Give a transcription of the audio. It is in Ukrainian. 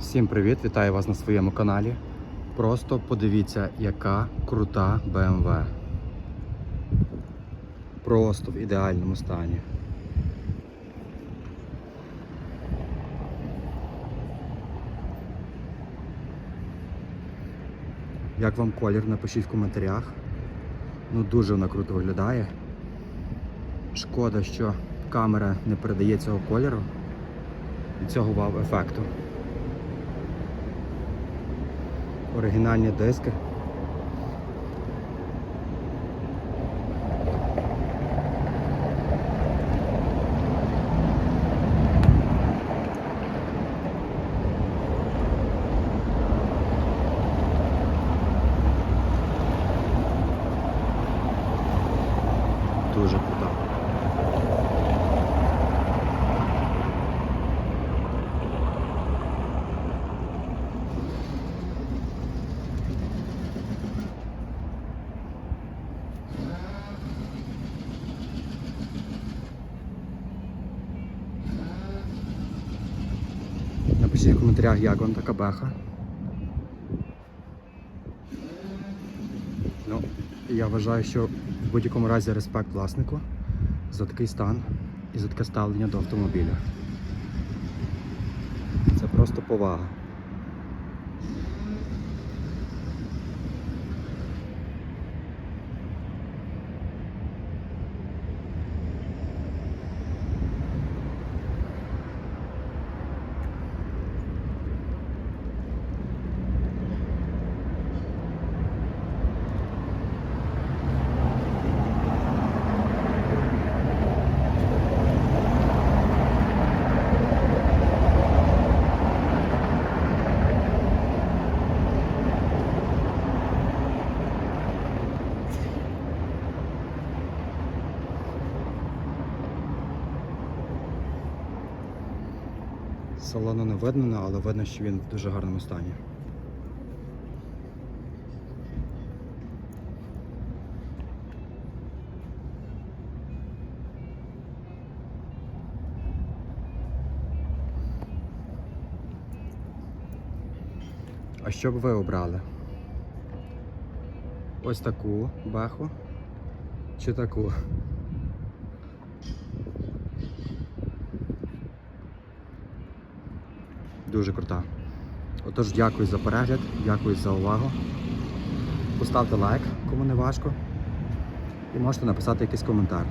Всім привіт! Вітаю вас на своєму каналі. Просто подивіться, яка крута BMW. Просто в ідеальному стані. Як вам колір? Напишіть в коментарях. Ну дуже вона круто виглядає. Шкода, що камера не передає цього кольору і цього вау-ефекту. Оригінальні диски. Дуже крута. Напишіть в коментарях, як вам така беха. Ну, я вважаю, що в будь-якому разі респект власнику за такий стан і за таке ставлення до автомобіля. Це просто повага. Салону не видно, але видно, що він в дуже гарному стані. А що б ви обрали? Ось таку беху чи таку? Дуже крута. Отож, дякую за перегляд, дякую за увагу. Поставте лайк, кому не важко. І можете написати якийсь коментар.